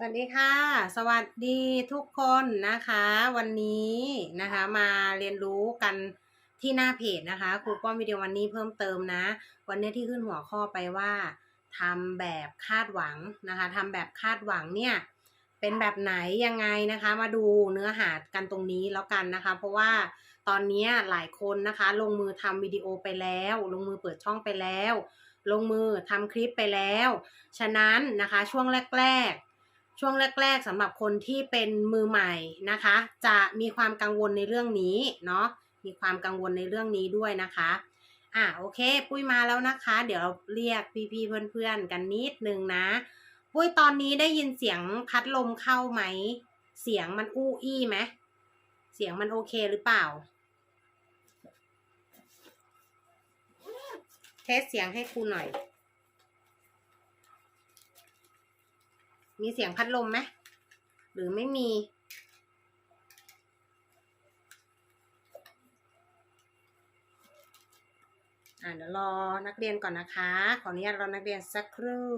สวัสดีค่ะ สวัสดีทุกคนนะคะ วันนี้นะคะมาเรียนรู้กันที่หน้าเพจนะคะครูป้อมวิดีโอวันนี้เพิ่มเติมนะ วันนี้ที่ขึ้นหัวข้อไปว่าทำแบบคาดหวังนะคะทำแบบคาดหวังเนี่ยเป็นแบบไหนยังไงนะคะ มาดูเนื้อหากันตรงนี้แล้วกันนะคะ เพราะว่าตอนนี้หลายคนนะคะ ลงมือทำวิดีโอไปแล้ว ลงมือเปิดช่องไปแล้ว ลงมือทำคลิปไปแล้ว ฉะนั้นนะคะช่วงแรก ๆ ช่วงแรก ๆสำหรับคนที่เป็นมือใหม่นะคะ จะมีความกังวลในเรื่องนี้เนาะมีความกังวลในเรื่องนี้ด้วยนะคะอะโอเค ปุ้ยมาแล้วนะคะ เดี๋ยวเราเรียกพี่ๆเพื่อนๆกันนิดนึงนะ ปุ้ยตอนนี้ได้ยินเสียงพัดลมเข้าไหม เสียงมันอู้อี้ไหมเสียงมันโอเคหรือเปล่า เทสเสียงให้ครูหน่อย มีเสียงพัดลมไหมหรือไม่มี อ่าเดี๋ยวรอนักเรียนก่อนนะคะ ขออนุญาตรอนักเรียนสักครู่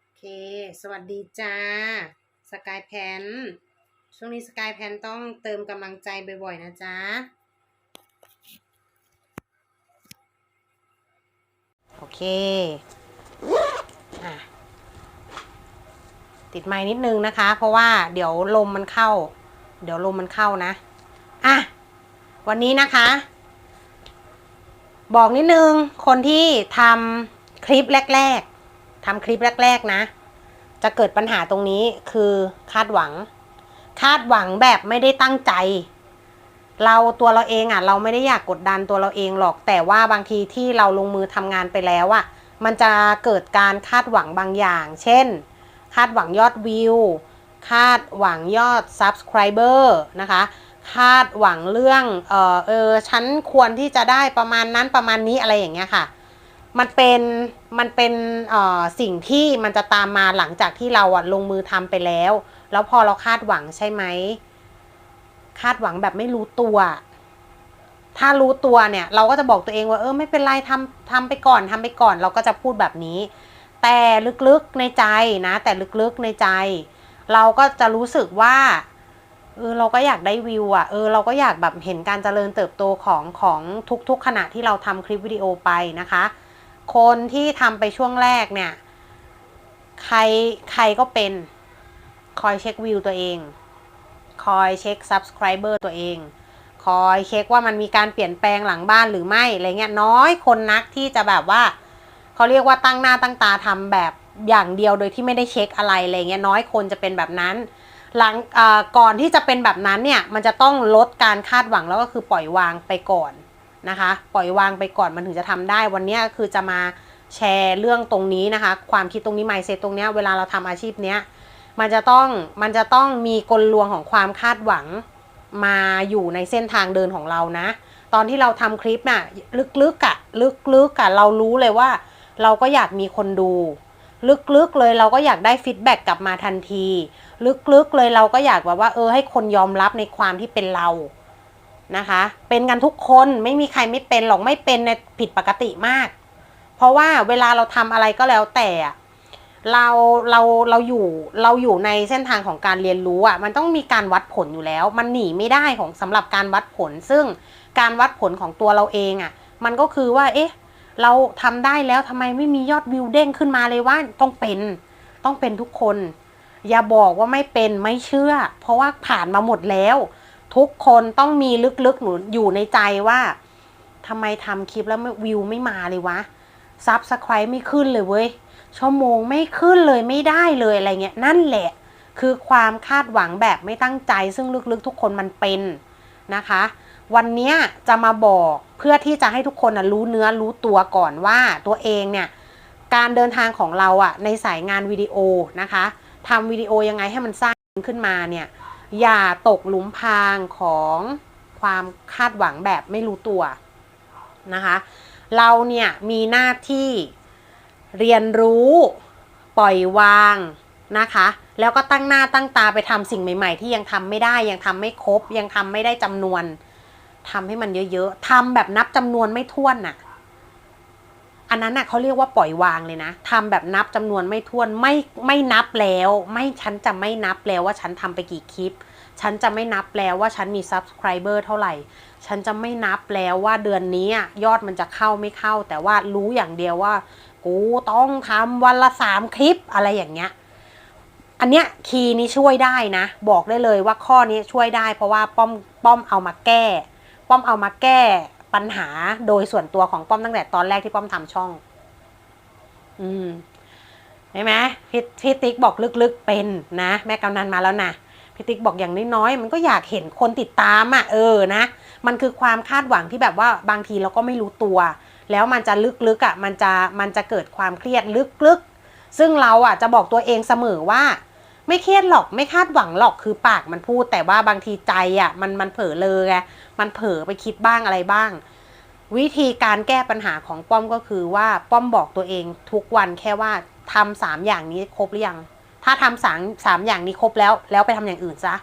โอเคสวัสดีจ้า สกายแพน ช่วงนี้สกายแพนต้องเติมกำลังใจบ่อยๆนะจ๊ะ อเคอะติดไม้นิดนึงนะคะ เพราะว่าเดี๋ยวลมมันเข้า เดี๋ยวลมมันเข้านะ อะ วันนี้นะคะ บอกนิดนึง คนที่ทำคลิปแรก ๆทำคลิปแรก ๆ นะ จะเกิดปัญหาตรงนี้คือคาดหวัง คาดหวังแบบไม่ได้ตั้งใจ เราตัวเราเองอะเราไม่ได้อยากกดดันตัวเราเองหรอก แต่ว่าบางทีที่เราลงมือทำงานไปแล้วอะมันจะเกิดการคาดหวังบางอย่าง เช่น คาดหวังยอดวิว คาดหวังยอด subscriber นะคะ คาดหวังเรื่อง เออเออฉันควรที่จะได้ประมาณนั้นประมาณนี้อะไรอย่างเงี้ยค่ะ มันเป็น มันเป็นเอ่อสิ่งที่มันจะตามมาหลังจากที่เราอะลงมือทำไปแล้ว แล้วพอเราคาดหวังใช่ไหม คาดหวังแบบไม่รู้ตัว ถ้ารู้ตัวเนี่ย เราก็จะบอกตัวเองว่า เออไม่เป็นไรทำทำไปก่อนทำไปก่อน เราก็จะพูดแบบนี้ แต่ลึกๆในใจนะ แต่ลึกๆในใจ เราก็จะรู้สึกว่าเออเราก็อยากได้วิวอะเออเราก็อยากแบบเห็นการเจริญเติบโตของของทุกๆขณะที่เราทำคลิปวิดีโอไปนะคะ คนที่ทำไปช่วงแรกเนี่ย ใครใครก็เป็นคอยเช็ควิวตัวเอง คอยเช็ค subscriber ตัวเอง คอยเช็คว่ามันมีการเปลี่ยนแปลงหลังบ้านหรือไม่อะไรเงี้ยน้อยคนนักที่จะแบบว่าเขาเรียกว่าตั้งหน้าตั้งตาทำแบบอย่างเดียวโดยที่ไม่ได้เช็คอะไรอะไรเงี้ยน้อยคนจะเป็นแบบนั้นหลังก่อนที่จะเป็นแบบนั้นเนี่ยมันจะต้องลดการคาดหวังแล้วก็คือปล่อยวางไปก่อนนะคะ ปล่อยวางไปก่อนมันถึงจะทำได้วันนี้คือจะมาแชร์เรื่องตรงนี้นะคะ ความคิดตรงนี้ mindset ตรงนี้เวลาเราทำอาชีพเนี้ย มันจะต้องมันจะต้องมีกลลวงของความคาดหวังมาอยู่ในเส้นทางเดินของเรานะ ตอนที่เราทำคลิปน่ะลึกๆอะ่ะลึกๆอะ่ะเรารู้เลยว่า เราก็อยากมีคนดู ลึกๆเลยเราก็อยากได้ฟีดแบ็กกลับมาทันที ลึกๆเลยเราก็อยากแบบว่า เออให้คนยอมรับในความที่เป็นเรานะคะ เป็นกันทุกคนไม่มีใครไม่เป็นหรอกไม่เป็นในผิดปกติมาก เพราะว่าเวลาเราทำอะไรก็แล้วแต่ เราเราเราอยู่เราอยู่ในเส้นทางของการเรียนรู้อะมันต้องมีการวัดผลอยู่แล้ว มันหนีไม่ได้ของสำหรับการวัดผล ซึ่งการวัดผลของตัวเราเองอะ มันก็คือว่า เอ๊ะ เราทำได้แล้วทำไมไม่มียอดวิวเด้งขึ้นมาเลยว่าต้องเป็นต้องเป็นทุกคน อย่าบอกว่าไม่เป็นไม่เชื่อ เพราะว่าผ่านมาหมดแล้ว ทุกคนต้องมีลึกๆหนูอยู่ในใจว่าทำไมทำคลิปแล้ววิวไม่มาเลยวะ ซับสไครต์ไม่ขึ้นเลยเว้ย ชั่วโมงไม่ขึ้นเลยไม่ได้เลยอะไรเงี้ย นั่นแหละ คือความคาดหวังแบบไม่ตั้งใจ ซึ่งลึกๆทุกคนมันเป็นนะคะ วันนี้จะมาบอกเพื่อที่จะให้ทุกคนนะรู้เนื้อรู้ตัวก่อนว่าตัวเองเนี่ย การเดินทางของเราอะในสายงานวิดีโอนะคะทำวิดีโอยังไงให้มันสร้างขึ้นมาเนี่ยอย่าตกหลุมพรางของความคาดหวังแบบไม่รู้ตัวนะคะ เราเนี่ยมีหน้าที่เรียนรู้ปล่อยวางนะคะ แล้วก็ตั้งหน้าตั้งตาไปทำสิ่งใหม่ ๆ ที่ยังทำไม่ได้ยังทำไม่ครบ ยังทำไม่ได้จำนวนทำให้มันเยอะๆทำแบบนับจำนวนไม่ถ้วนน่ะ อันนั้นน่ะเขาเรียกว่าปล่อยวางเลยนะทำแบบนับจำนวนไม่ถ้วนไม่ไม่นับแล้ว ไม่ฉันจะไม่นับแล้วว่าฉันทำไปกี่คลิป ฉันจะไม่นับแล้วว่าฉันมี subscriber เท่าไหร่ ฉันจะไม่นับแล้วว่าเดือนนี้ยอดมันจะเข้าไม่เข้า แต่ว่ารู้อย่างเดียวว่า กูต้องทำวันละสามคลิปอะไรอย่างเงี้ย อันเนี้ยคีย์นี้ช่วยได้นะ บอกได้เลยว่าข้อนี้ช่วยได้ เพราะว่าป้อมป้อมเอามาแก้ ป้อมเอามาแก้ปัญหาโดยส่วนตัวของป้อมตั้งแต่ตอนแรกที่ป้อมทำช่อง อืมเห็นไหมพี่พี่ติ๊กบอกลึกๆเป็นนะ แม่กำนันมาแล้วนะ พี่ติ๊กบอกอย่างน้อยๆมันก็อยากเห็นคนติดตามอะ่ะเออนะ มันคือความคาดหวังที่แบบว่าบางทีเราก็ไม่รู้ตัว แล้วมันจะลึกๆอะ่ะมันจะมันจะเกิดความเครียดลึกๆ ซึ่งเราอะจะบอกตัวเองเสมอว่า ไม่เครียดหรอกไม่คาดหวังหรอกคือปากมันพูด แต่ว่าบางทีใจอะมันมันเผลอเลยไงมันเผลอไปคิดบ้างอะไรบ้าง วิธีการแก้ปัญหาของป้อมก็คือว่าป้อมบอกตัวเองทุกวันแค่ว่าทำสามอย่างนี้ครบหรือยัง ถ้าทำสามสามอย่างนี้ครบแล้ว แล้วไปทำอย่างอื่นซะ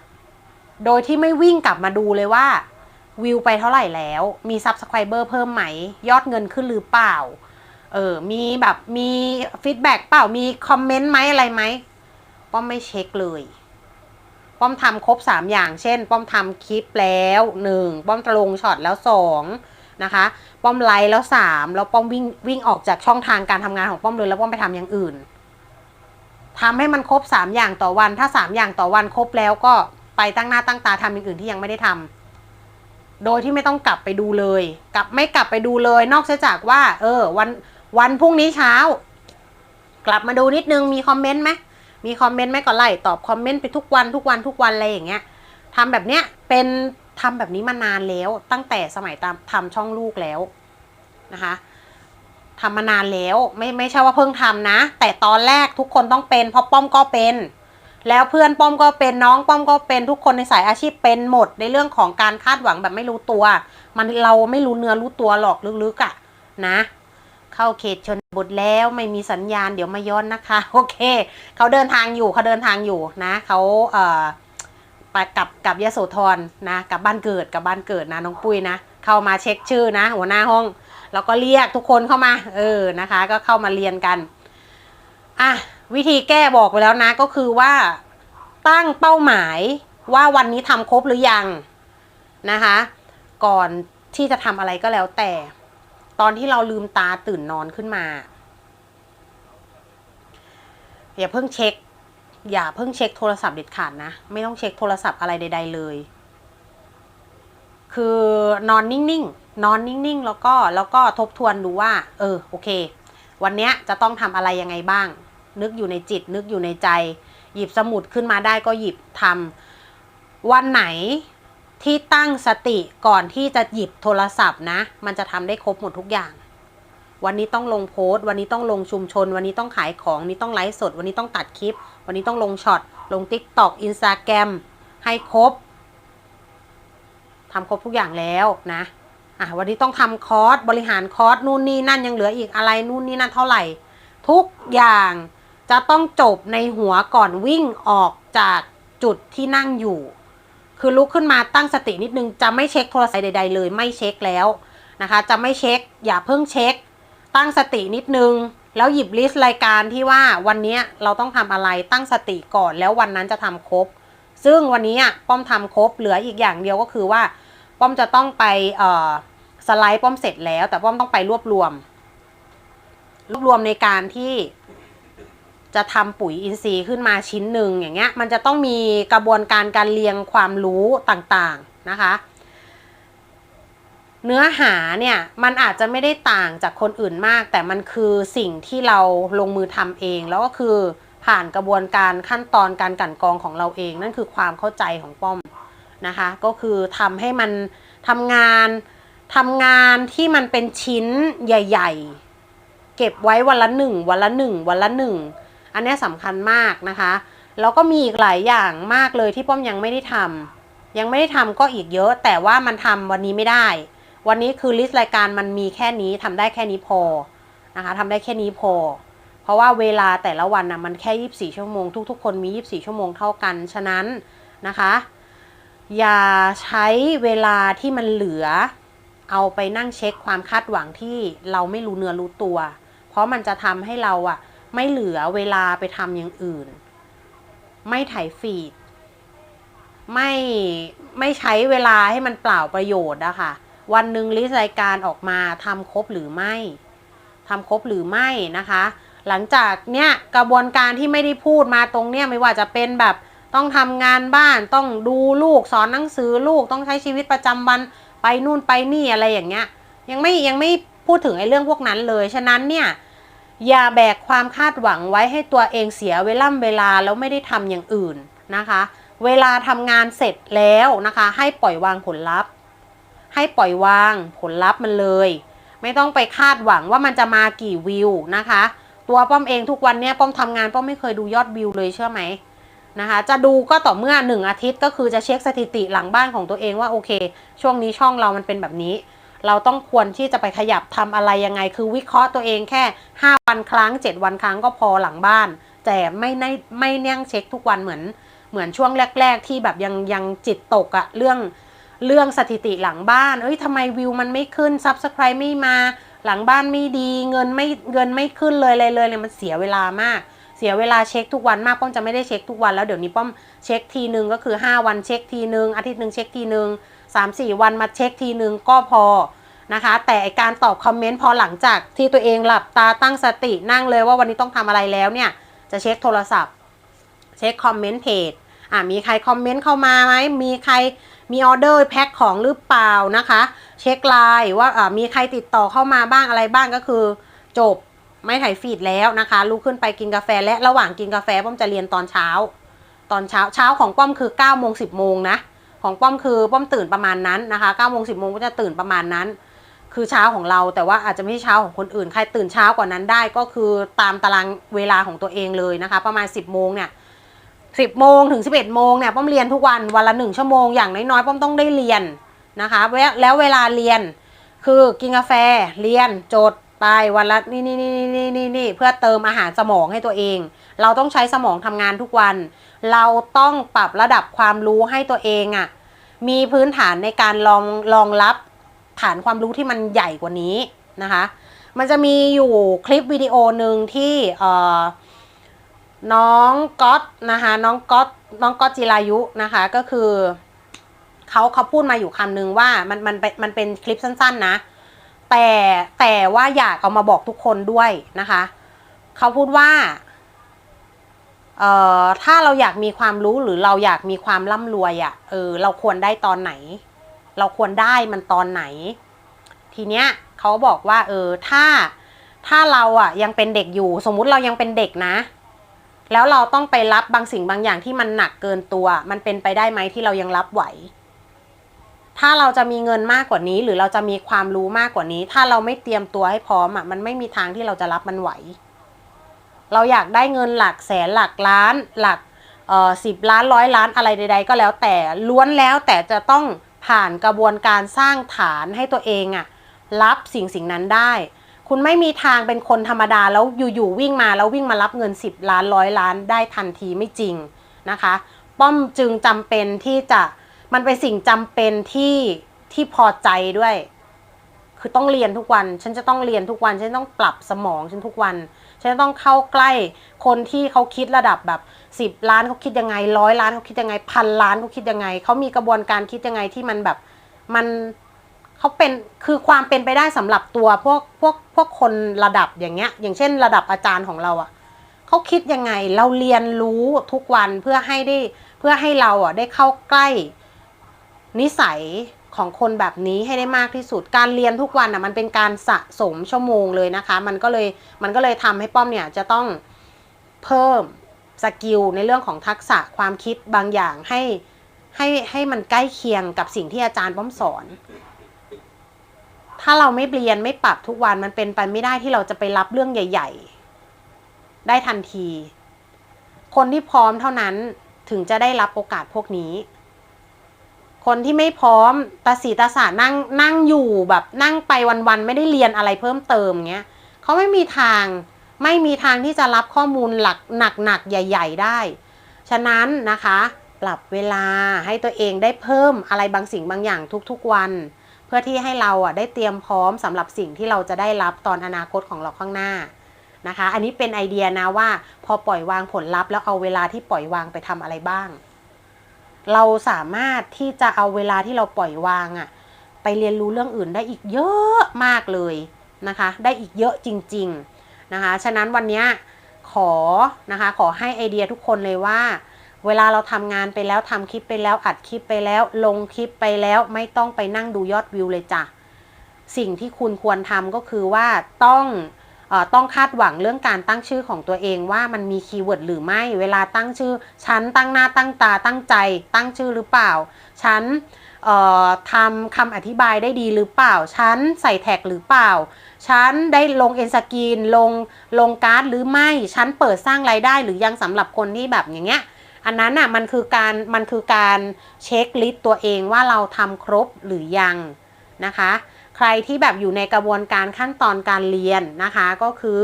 โดยที่ไม่วิ่งกลับมาดูเลยว่า วิวไปเท่าไหร่แล้ว มีซับสไครเบอร์เพิ่มไหม ยอดเงินขึ้นหรือเปล่า เออ มีแบบมีฟีดแบ็กเปล่า มีคอมเมนต์ไหมอะไรไหม ป้อมไม่เช็คเลย ป้อมทำครบสามอย่าง เช่น ป้อมทำคลิปแล้วหนึ่งป้อมตะลงช็อตแล้วสองนะคะ ป้อมไลฟ์แล้วสามแล้วป้อมวิ่งวิ่งออกจากช่องทางการทำงานของป้อมเลยแล้วป้อมไปทำอย่างอื่น ทำให้มันครบสามอย่างต่อวัน ถ้าสามอย่างต่อวันครบแล้วก็ไปตั้งหน้าตั้งตาทำอย่างอื่นที่ยังไม่ได้ทำโดยที่ไม่ต้องกลับไปดูเลยกลับไม่กลับไปดูเลย นอกจากว่า เออ วันวันพรุ่งนี้เช้า กลับมาดูนิดนึงมีคอมเมนต์ไหมมีคอมเมนต์ไหมก็ไล่ตอบคอมเมนต์ไปทุกวันทุกวันทุกวันอะไรอย่างเงี้ยทำแบบเนี้ยเป็นทำแบบนี้มานานแล้วตั้งแต่สมัยตามทำช่องลูกแล้วนะคะ ทำมานานแล้วไม่ไม่ใช่ว่าเพิ่งทำนะ แต่ตอนแรกทุกคนต้องเป็นเพราะป้อมก็เป็น แล้วเพื่อนป้อมก็เป็นน้องป้อมก็เป็นทุกคนในสายอาชีพเป็นหมดในเรื่องของการคาดหวังแบบไม่รู้ตัว มันเราไม่รู้เนื้อรู้ตัวหรอกลึกๆอะ่ะนะ เข้าเขตชนบทแล้วไม่มีสัญญาณเดี๋ยวมาย้อนนะคะโอเคเขาเดินทางอยู่เขาเดินทางอยู่นะเขาเอ่อไปกับกับยโสธรนะกับบ้านเกิดกับบ้านเกิดนะน้องปุ้ยนะเข้ามาเช็คชื่อนะ หัวหน้าห้อง แล้วก็เรียกทุกคนเข้ามา เออนะคะ ก็เข้ามาเรียนกันอะวิธีแก้บอกไปแล้วนะก็คือว่าตั้งเป้าหมายว่าวันนี้ทำครบหรือยังนะคะ ก่อนที่จะทำอะไรก็แล้วแต่ ตอนที่เราลืมตาตื่นนอนขึ้นมาอย่าเพิ่งเช็ค อย่าเพิ่งเช็คโทรศัพท์เด็ดขาดนะ ไม่ต้องเช็คโทรศัพท์อะไรใด ๆเลย คือนอนนิ่งๆ นอนนิ่งๆ แล้วก็แล้วก็ทบทวนดูว่า เออโอเค วันเนี้ยจะต้องทำอะไรยังไงบ้าง นึกอยู่ในจิต นึกอยู่ในใจ หยิบสมุดขึ้นมาได้ก็หยิบทำวันไหนที่ตั้งสติก่อนที่จะหยิบโทรศัพท์นะ มันจะทำได้ครบหมดทุกอย่าง วันนี้ต้องลงโพสต์ วันนี้ต้องลงชุมชน วันนี้ต้องขายของนี้ต้องไลฟ์สด วันนี้ต้องตัดคลิป วันนี้ต้องลงช็อตลง t ิ k t o k อินสตาแกรมให้ครบทำครบทุกอย่างแล้วนะ อะวันนี้ต้องทำคอร์สบริหารคอร์สนู่นนี่นั่นยังเหลืออีกอะไรนู่นนี่นั่นเท่าไหร่ ทุกอย่างจะต้องจบในหัวก่อนวิ่งออกจากจุดที่นั่งอยู่ คือลุกขึ้นมาตั้งสตินิดนึงจะไม่เช็คโทรศัพท์ใด ๆ เลย ไม่เช็คแล้วนะคะ จะไม่เช็ค อย่าเพิ่งเช็ค ตั้งสตินิดนึง แล้วหยิบลิสต์รายการที่ว่าวันนี้เราต้องทำอะไรตั้งสติก่อนแล้ววันนั้นจะทำครบ ซึ่งวันนี้ป้อมทำครบเหลืออีกอย่างเดียวก็คือว่า ป้อมจะต้องไปเอ่อ สไลด์ป้อมเสร็จแล้ว แต่ป้อมต้องไปรวบรวม รวบรวมในการที่จะทำปุ๋ยอินทรีย์ขึ้นมาชิ้นหนึ่งอย่างเงี้ยมันจะต้องมีกระบวนการการเรียงความรู้ต่างๆนะคะ เนื้อหาเนี่ยมันอาจจะไม่ได้ต่างจากคนอื่นมาก แต่มันคือสิ่งที่เราลงมือทำเอง แล้วก็คือผ่านกระบวนการขั้นตอนการกลั่นกรองของเราเอง นั่นคือความเข้าใจของป้อมนะคะ ก็คือทำให้มันทำงาน ทำงานที่มันเป็นชิ้นใหญ่ ๆ เก็บไว้วันละหนึ่งวันละหนึ่งวันละหนึ่งอันนี้สำคัญมากนะคะ แล้วก็มีอีกหลายอย่างมากเลยที่ป้อมยังไม่ได้ทำยังไม่ได้ทำก็อีกเยอะ แต่ว่ามันทำวันนี้ไม่ได้ วันนี้คือลิสต์รายการมันมีแค่นี้ทำได้แค่นี้พอนะคะทำได้แค่นี้พอ เพราะว่าเวลาแต่ละวันนะมันแค่ 24 ชั่วโมง ทุกๆ คนมี 24 ชั่วโมงเท่ากัน ฉะนั้นนะคะ อย่าใช้เวลาที่มันเหลือ เอาไปนั่งเช็คความคาดหวังที่เราไม่รู้เนื้อรู้ตัว เพราะมันจะทำให้เราอะไม่เหลือเวลาไปทำอย่างอื่น ไม่ไถฟีด ไม่ไม่ใช้เวลาให้มันเปล่าประโยชน์อะค่ะ วันหนึ่งลิสต์รายการออกมาทำครบหรือไม่ทำครบหรือไม่นะคะ หลังจากเนี้ยกระบวนการที่ไม่ได้พูดมาตรงเนี้ยไม่ว่าจะเป็นแบบต้องทำงานบ้านต้องดูลูกสอนหนังสือลูกต้องใช้ชีวิตประจำวัน ไปนู่นไปนี่อะไรอย่างเงี้ย ยังไม่ยังไม่พูดถึงไอ้เรื่องพวกนั้นเลย ฉะนั้นเนี่ยอย่าแบกความคาดหวังไว้ให้ตัวเองเสียเวล่ำเวลาแล้วไม่ได้ทำอย่างอื่นนะคะ เวลาทำงานเสร็จแล้วนะคะ ให้ปล่อยวางผลลัพธ์ ให้ปล่อยวางผลลัพธ์มันเลย ไม่ต้องไปคาดหวังว่ามันจะมากี่วิวนะคะ ตัวป้อมเองทุกวันเนี้ยป้อมทำงานป้อมไม่เคยดูยอดวิวเลยเชื่อไหม นะคะ จะดูก็ต่อเมื่อหนึ่งอาทิตย์ก็คือจะเช็คสถิติหลังบ้านของตัวเองว่าโอเค ช่วงนี้ช่องเรามันเป็นแบบนี้ เราต้องควรที่จะไปขยับทำอะไรยังไง คือวิเคราะห์ตัวเองแค่ 5 วันครั้ง 7 วันครั้งก็พอหลังบ้าน แต่ไม่ได้ไม่นั่งเช็คทุกวันเหมือนเหมือนช่วงแรก ๆ ที่แบบยังยังจิตตกอะเรื่องเรื่องสถิติหลังบ้าน เอ้ยทำไมวิวมันไม่ขึ้น Subscribe ไม่มา หลังบ้านไม่ดี เงินไม่เงินไม่ขึ้นเลยเลยเลยเนี่ยมันเสียเวลามาก เสียเวลาเช็คทุกวันมากป้อมจะไม่ได้เช็คทุกวันแล้วเดี๋ยวนี้ป้อมเช็คทีนึงก็คือ 5 วันเช็คทีนึงอาทิตย์หนึ่งเช็คทีนึงสามสี่วันมาเช็คทีนึงก็พอนะคะ แต่การตอบคอมเมนต์พอหลังจากที่ตัวเองหลับตาตั้งสตินั่งเลยว่าวันนี้ต้องทำอะไรแล้วเนี่ย จะเช็คโทรศัพท์ เช็คคอมเมนต์เพจอะมีใครคอมเมนต์เข้ามาไหมมีใครมีออเดอร์แพ็คของหรือเปล่านะคะ เช็คไลน์ว่าอะมีใครติดต่อเข้ามาบ้างอะไรบ้างก็คือจบ ไม่ถ่ายฟีดแล้วนะคะลุกขึ้นไปกินกาแฟและระหว่างกินกาแฟป้อมจะเรียนตอนเช้า ตอนเช้าเช้าของป้อมคือ9ก้าโมงสิบโมงนะของป้อมคือป้อมตื่นประมาณนั้นนะคะ9ก้าโมงสิบโมงก็จะตื่นประมาณนั้น คือเช้าของเราแต่ว่าอาจจะไม่ใช่เช้าของคนอื่นใครตื่นเช้ากว่านั้นได้ก็คือตามตารางเวลาของตัวเองเลยนะคะ ประมาณ 10บโมงเนี่ยสิบโมงถึง 11บเอ็ดโมงเนี่ยป้อมเรียนทุกวันวันละหนึ่งชั่วโมงอย่างน้อยๆป้อมต้องได้เรียนนะคะแล้วแล้วเวลาเรียนคือกินกาแฟเรียนโจทย์ ไปวันละนี่นี่นี่นี่นี่นี่เพื่อเติมอาหารสมองให้ตัวเอง เราต้องใช้สมองทำงานทุกวัน เราต้องปรับระดับความรู้ให้ตัวเองอะ่ะมีพื้นฐานในการลองรองรับฐานความรู้ที่มันใหญ่กว่านี้นะคะ มันจะมีอยู่คลิปวิดีโอหนึ่งที่เอ่อน้องก๊อตนะคะน้องก๊อตน้องก๊อตจิรายุนะคะก็คือเขาเขาพูดมาอยู่คำหนึ่งว่ามันมันเป็นมันเป็นคลิปสั้นๆนะ แต่แต่ว่าอยากเอามาบอกทุกคนด้วยนะคะ เขาพูดว่าเอ่อถ้าเราอยากมีความรู้หรือเราอยากมีความร่ำรวยอะ่ะเออเราควรได้ตอนไหน เราควรได้มันตอนไหน ทีเนี้ยเขาบอกว่า เออถ้าถ้าเราอะยังเป็นเด็กอยู่ สมมุติเรายังเป็นเด็กนะ แล้วเราต้องไปรับบางสิ่งบางอย่างที่มันหนักเกินตัว มันเป็นไปได้ไหมที่เรายังรับไหว ถ้าเราจะมีเงินมากกว่านี้ หรือเราจะมีความรู้มากกว่านี้ ถ้าเราไม่เตรียมตัวให้พร้อมอะมันไม่มีทางที่เราจะรับมันไหว เราอยากได้เงินหลักแสนหลักล้านหลักเอ่อสิบล้านร้อยล้านอะไรใด ๆ ก็แล้วแต่ล้วนแล้วแต่จะต้องผ่านกระบวนการสร้างฐานให้ตัวเองอะรับสิ่งสิ่งนั้นได้ คุณไม่มีทางเป็นคนธรรมดาแล้วอยู่ๆวิ่งมาแล้ววิ่งมารับเงิน 10 ล้านร้อยล้านได้ทันทีไม่จริงนะคะ ป้อมจึงจำเป็นที่จะ มันเป็นสิ่งจำเป็นที่ที่พอใจด้วย คือต้องเรียนทุกวัน ฉันจะต้องเรียนทุกวัน ฉันต้องปรับสมองฉันทุกวัน ฉันต้องเข้าใกล้คนที่เขาคิดระดับแบบสิบล้านเขาคิดยังไงร้อยล้านเขาคิดยังไงพันล้านเขาคิดยังไงเขามีกระบวนการคิดยังไงที่มันแบบมันเขาเป็นคือความเป็นไปได้สำหรับตัวพวกพวกพวกคนระดับอย่างเงี้ย อย่างเช่น ระดับอาจารย์ของเราอะ่ะเขาคิดยังไงเราเรียนรู้ทุกวันเพื่อให้ได้เพื่อให้เราอะได้เข้าใกล้ นิสัยของคนแบบนี้ให้ได้มากที่สุด การเรียนทุกวันอะมันเป็นการสะสมชั่วโมงเลยนะคะ มันก็เลยมันก็เลยทำให้ป้อมเนี่ยจะต้องเพิ่มสกิลในเรื่องของทักษะความคิดบางอย่างให้ให้ให้มันใกล้เคียงกับสิ่งที่อาจารย์ป้อมสอน ถ้าเราไม่เรียนไม่ปรับทุกวันมันเป็นไปไม่ได้ที่เราจะไปรับเรื่องใหญ่ ๆ ได้ทันที คนที่พร้อมเท่านั้นถึงจะได้รับโอกาสพวกนี้ คนที่ไม่พร้อมตาสีตาสานั่งนั่งอยู่แบบนั่งไปวันๆไม่ได้เรียนอะไรเพิ่มเติมเงี้ยเขาไม่มีทางไม่มีทางที่จะรับข้อมูลหลักหนักๆใหญ่ ๆ ได้ ฉะนั้นนะคะ ปรับเวลาให้ตัวเองได้เพิ่มอะไรบางสิ่งบางอย่างทุกๆวัน เพื่อที่ให้เราอะได้เตรียมพร้อมสำหรับสิ่งที่เราจะได้รับตอนอนาคตของเราข้างหน้านะคะ อันนี้เป็นไอเดียนะว่า พอปล่อยวางผลลัพธ์แล้วเอาเวลาที่ปล่อยวางไปทำอะไรบ้าง เราสามารถที่จะเอาเวลาที่เราปล่อยวางอะไปเรียนรู้เรื่องอื่นได้อีกเยอะมากเลยนะคะ ได้อีกเยอะจริงๆนะคะ ฉะนั้นวันนี้ขอนะคะ ขอให้ไอเดียทุกคนเลยว่า เวลาเราทำงานไปแล้วทำคลิปไปแล้วอัดคลิปไปแล้ว ลงคลิปไปแล้วไม่ต้องไปนั่งดูยอดวิวเลยจ้ะสิ่งที่คุณควรทำก็คือว่าต้อง ต้องคาดหวังเรื่องการตั้งชื่อของตัวเองว่ามันมีคีย์เวิร์ดหรือไม่ เวลาตั้งชื่อฉันตั้งหน้าตั้งตาตั้งใจ ตั้งชื่อหรือเปล่า ฉันทำคำอธิบายได้ดีหรือเปล่า ฉันใส่แท็กหรือเปล่า ฉันได้ลงเอ็นสกรีนลงลงการ์ดหรือไม่ ฉันเปิดสร้างรายได้หรือยังสำหรับคนที่แบบอย่างเงี้ย อันนั้นน่ะมันคือการมันคือการเช็คลิสต์ตัวเองว่าเราทำครบหรือยังนะคะ รที่แบบอยู่ในกระบวนการขั้นตอนการเรียนนะคะก็คือ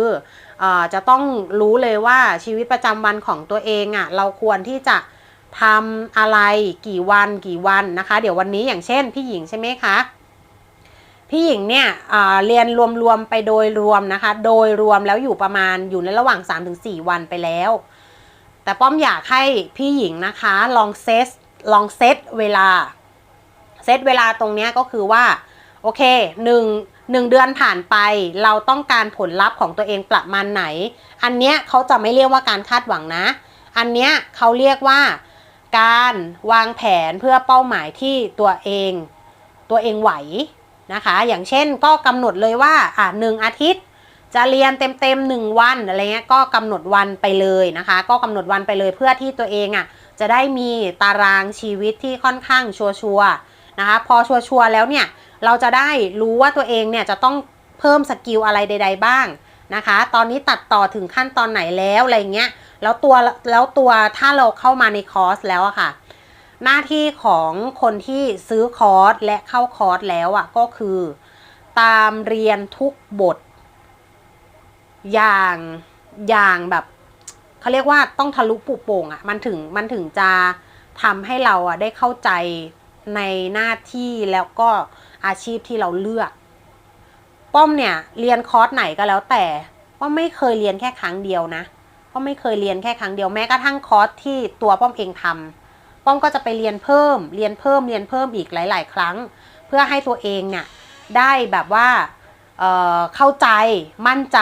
อจะต้องรู้เลยว่าชีวิตประจำวันของตัวเองอะ่ะเราควรที่จะทำอะไรกี่วันกี่วันนะคะ เดี๋ยววันนี้อย่างเช่นพี่หญิงใช่ไหมคะพี่หญิงเนี่ยเเรียนรวมๆไปโดยรวมนะคะ โดยรวมแล้วอยู่ประมาณอยู่ในระหว่าง 3-4 วันไปแล้ว แต่ป้อมอยากให้พี่หญิงนะคะลองเซตลองเซตเวลา เซตเวลาตรงนี้ก็คือว่า อเคหนึ่งหนึ่งเดือนผ่านไป เราต้องการผลลัพธ์ของตัวเองประมาณไหน อันเนี้ยเขาจะไม่เรียกว่าการคาดหวังนะ อันเนี้ยเขาเรียกว่าการวางแผนเพื่อเป้าหมายที่ตัวเอง ตัวเองไหวนะคะ อย่างเช่นก็กำหนดเลยว่าอะหนึ่งอาทิตย์ จะเรียนเต็มเต็มหนึ่งวันอะไรเงี้ยก็กำหนดวันไปเลยนะคะ ก็กำหนดวันไปเลยเพื่อที่ตัวเองอะจะได้มีตารางชีวิตที่ค่อนข้างชัวร์ๆนะคะ พอชัวร์ๆแล้วเนี่ย เราจะได้รู้ว่าตัวเองเนี่ยจะต้องเพิ่มสกิลอะไรใด ๆ บ้างนะคะ ตอนนี้ตัดต่อถึงขั้นตอนไหนแล้วอะไรเงี้ย แล้วตัวแล้วตัวถ้าเราเข้ามาในคอร์สแล้วอะค่ะ หน้าที่ของคนที่ซื้อคอร์สและเข้าคอร์สแล้วอะก็คือ ตามเรียนทุกบท อย่างอย่างแบบเขาเรียกว่าต้องทะลุปุโป่งอะ่ะมันถึงมันถึงจะทำให้เราอะได้เข้าใจในหน้าที่แล้วก็ อาชีพที่เราเลือก ป้อมเนี่ยเรียนคอร์สไหนก็แล้วแต่ป้อมไม่เคยเรียนแค่ครั้งเดียวนะป้อมไม่เคยเรียนแค่ครั้งเดียวแม้กระทั่งคอร์สที่ตัวป้อมเองทำป้อมก็จะไปเรียนเพิ่ม เรียนเพิ่มเรียนเพิ่มอีกหลาย ๆ ครั้ง เพื่อให้ตัวเองเนี่ยได้แบบว่าเเข้าใจมั่นใจ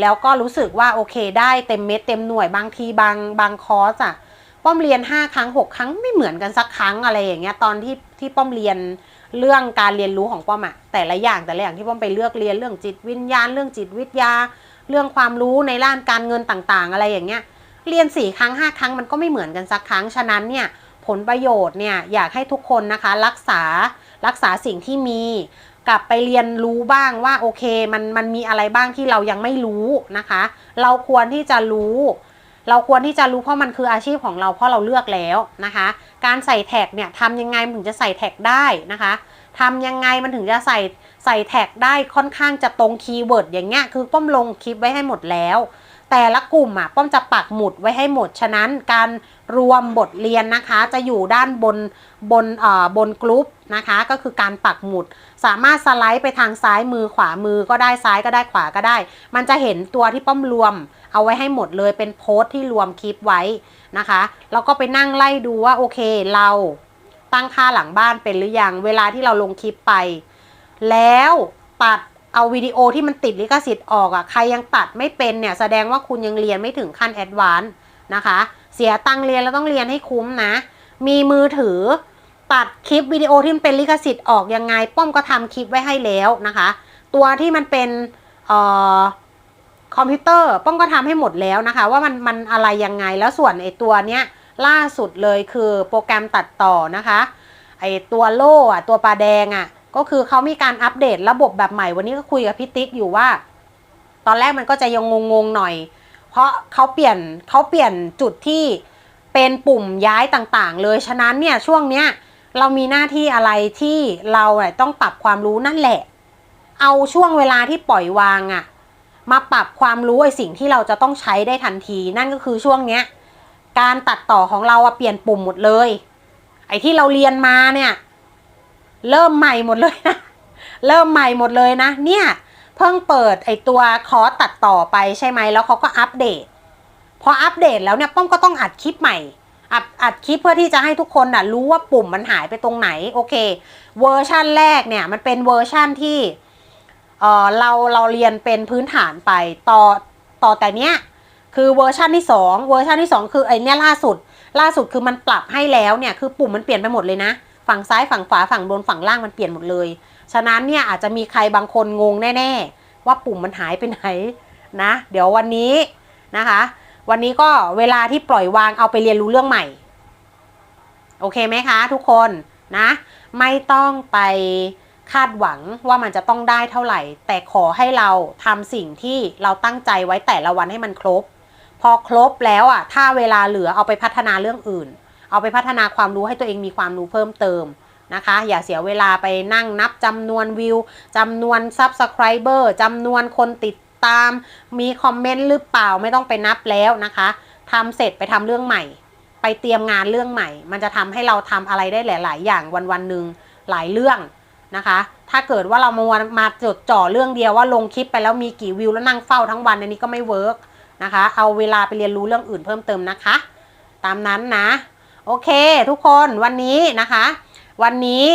แล้วก็รู้สึกว่าโอเคได้เต็มเม็ดเต็มหน่วยบางทีบางบางคอร์สอะป้อมเรียน 5 ครั้ง 6 ครั้งไม่เหมือนกันสักครั้งอะไรอย่างเงี้ยตอนที่ที่ป้อมเรียน เรื่องการเรียนรู้ของป้อมอะแต่ละอย่างแต่ละอย่างที่ป้อมไปเลือกเรียนเรื่องจิตวิญญาณ เรื่องจิตวิทยา เรื่องความรู้ในด้านการเงินต่างๆ อะไรอย่างเงี้ย เรียน4ครั้ง5ครั้งมันก็ไม่เหมือนกันสักครั้ง ฉะนั้นเนี่ยผลประโยชน์เนี่ยอยากให้ทุกคนนะคะรักษารักษาสิ่งที่มี กลับไปเรียนรู้บ้างว่าโอเคมันมันมีอะไรบ้างที่เรายังไม่รู้นะคะ เราควรที่จะรู้ เราควรที่จะรู้เพราะมันคืออาชีพของเราเพราะเราเลือกแล้วนะคะ การใส่แท็กเนี่ยทำยังไงมันถึงจะใส่แท็กได้นะคะทำยังไงมันถึงจะใส่ใส่แท็กได้ค่อนข้างจะตรงคีย์เวิร์ดอย่างเงี้ยคือป้อมลงคลิปไว้ให้หมดแล้ว แต่ละกลุ่มอะป้อมจะปักหมุดไว้ให้หมด ฉะนั้นการรวมบทเรียนนะคะจะอยู่ด้านบนบนเอ่อบนกลุ่มนะคะ ก็คือการปักหมุด สามารถสไลด์ไปทางซ้ายมือขวามือก็ได้ซ้ายก็ได้ขวาก็ได้ มันจะเห็นตัวที่ป้อมรวม เอาไว้ให้หมดเลยเป็นโพสต์ที่รวมคลิปไว้นะคะแล้วก็ไปนั่งไล่ดูว่าโอเคเราตั้งค่าหลังบ้านเป็นหรือยังเวลาที่เราลงคลิปไป แล้วตัด เอาวิดีโอที่มันติดลิขสิทธิ์ออกอะ่ะใครยังตัดไม่เป็นเนี่ยแสดงว่าคุณยังเรียนไม่ถึงขั้นแอดวานซ์นะคะ เสียตังเรียนแล้วต้องเรียนให้คุ้มนะ มีมือถือตัดคลิปวิดีโอที่มันเป็นลิขสิทธิ์ออกยังไง ป้อมก็ทำคลิปไว้ให้แล้วนะคะ ตัวที่มันเป็นเอ่อคอมพิวเตอร์ป้อมก็ทำให้หมดแล้วนะคะ ว่ามันมันอะไรยังไงแล้วส่วนไอตัวเนี้ยล่าสุดเลยคือโปรแกรมตัดต่อนะคะไอตัวโล่อะตัวปลาแดงอะ ก็คือเขามีการอัปเดตระบบแบบใหม่วันนี้ก็คุยกับพี่ติ๊กอยู่ว่า ตอนแรกมันก็จะยังงงๆหน่อย เพราะเขาเปลี่ยนเขาเปลี่ยนจุดที่เป็นปุ่มย้ายต่างๆ เลยฉะนั้นเนี่ยช่วงเนี้ยเรามีหน้าที่อะไรที่เราต้องปรับความรู้นั่นแหละ เอาช่วงเวลาที่ปล่อยวางอะมาปรับความรู้ไอ้สิ่งที่เราจะต้องใช้ได้ทันที นั่นก็คือช่วงเนี้ยการตัดต่อของเราอะเปลี่ยนปุ่มหมดเลย ไอ้ที่เราเรียนมาเนี่ย เริ่มใหม่หมดเลยนะ เริ่มใหม่หมดเลยนะ เนี่ย เพิ่งเปิดไอตัวคอร์สตัดต่อไปใช่ไหมแล้วเขาก็อัปเดต พออัปเดตแล้วเนี่ยป้อมก็ต้องอัดคลิปใหม่ อัดอัดคลิปเพื่อที่จะให้ทุกคนน่ะรู้ว่าปุ่มมันหายไปตรงไหน โอเค เวอร์ชั่นแรกเนี่ย มันเป็นเวอร์ชั่นที่เออเราเราเรียนเป็นพื้นฐานไปต่อต่อแต่เนี้ยคือเวอร์ชันที่สองเวอร์ชันที่สองคือไอเนี้ยล่าสุด ล่าสุดคือมันปรับให้แล้วเนี่ยคือปุ่มมันเปลี่ยนไปหมดเลยนะ ฝั่งซ้ายฝั่งขวาฝั่งบนฝั่งล่างมันเปลี่ยนหมดเลย ฉะนั้นเนี่ยอาจจะมีใครบางคนงงแน่ๆ ว่าปุ่มมันหายไปไหนนะ เดี๋ยววันนี้นะคะ วันนี้ก็เวลาที่ปล่อยวางเอาไปเรียนรู้เรื่องใหม่ โอเคไหมคะ ทุกคนนะ ไม่ต้องไปคาดหวังว่ามันจะต้องได้เท่าไหร่ แต่ขอให้เราทำสิ่งที่เราตั้งใจไว้แต่ละวันให้มันครบ พอครบแล้วอะ ถ้าเวลาเหลือเอาไปพัฒนาเรื่องอื่น เอาไปพัฒนาความรู้ให้ตัวเองมีความรู้เพิ่มเติมนะคะ อย่าเสียเวลาไปนั่งนับจำนวนวิวจำนวน Subscriber จำนวนคนติดตาม มีคอมเมนต์หรือเปล่าไม่ต้องไปนับแล้วนะคะทำเสร็จไปทำเรื่องใหม่ ไปเตรียมงานเรื่องใหม่ มันจะทำให้เราทำอะไรได้หลาย ๆ อย่างวันวันหนึ่งหลายเรื่องนะคะ ถ้าเกิดว่าเรามามาจดจ่อเรื่องเดียวว่าลงคลิปไปแล้วมีกี่วิวแล้วนั่งเฝ้าทั้งวันอันนี้ก็ไม่เวิร์กนะคะ เอาเวลาไปเรียนรู้เรื่องอื่นเพิ่มเติมนะคะ ตามนั้นนะ โอเค ทุกคนวันนี้นะคะ วันนี้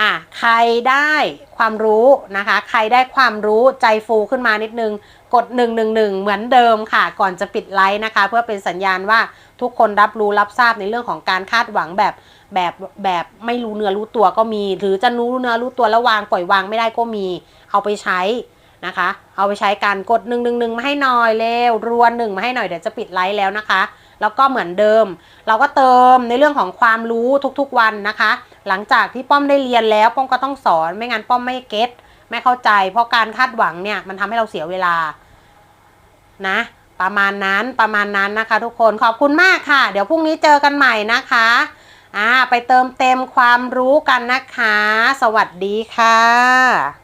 อะใครได้ความรู้นะคะ ใครได้ความรู้ใจฟูขึ้นมานิดนึง กด 111 เหมือนเดิมค่ะ ก่อนจะปิดไลฟ์นะคะ เพื่อเป็นสัญญาณว่าทุกคนรับรู้รับทราบในเรื่องของการคาดหวังแบบแบบแบบไม่รู้เนื้อรู้ตัวก็มี หรือจะรู้เนื้อรู้ตัวแล้ววางปล่อยวางไม่ได้ก็มี เอาไปใช้นะคะ เอาไปใช้การกด111มาให้หน่อยเร็วรวนหนึ่งมาให้หน่อยเดี๋ยวจะปิดไลฟ์แล้วนะคะ แล้วก็เหมือนเดิม เราก็เติมในเรื่องของความรู้ทุกๆวันนะคะ หลังจากที่ป้อมได้เรียนแล้วป้อมก็ต้องสอนไม่งั้นป้อมไม่เก็ตไม่เข้าใจ เพราะการคาดหวังเนี่ยมันทำให้เราเสียเวลานะ ประมาณนั้นประมาณนั้นนะคะ ทุกคนขอบคุณมากค่ะ เดี๋ยวพรุ่งนี้เจอกันใหม่นะคะอ่าไปเติมเต็มความรู้กันนะคะ สวัสดีค่ะ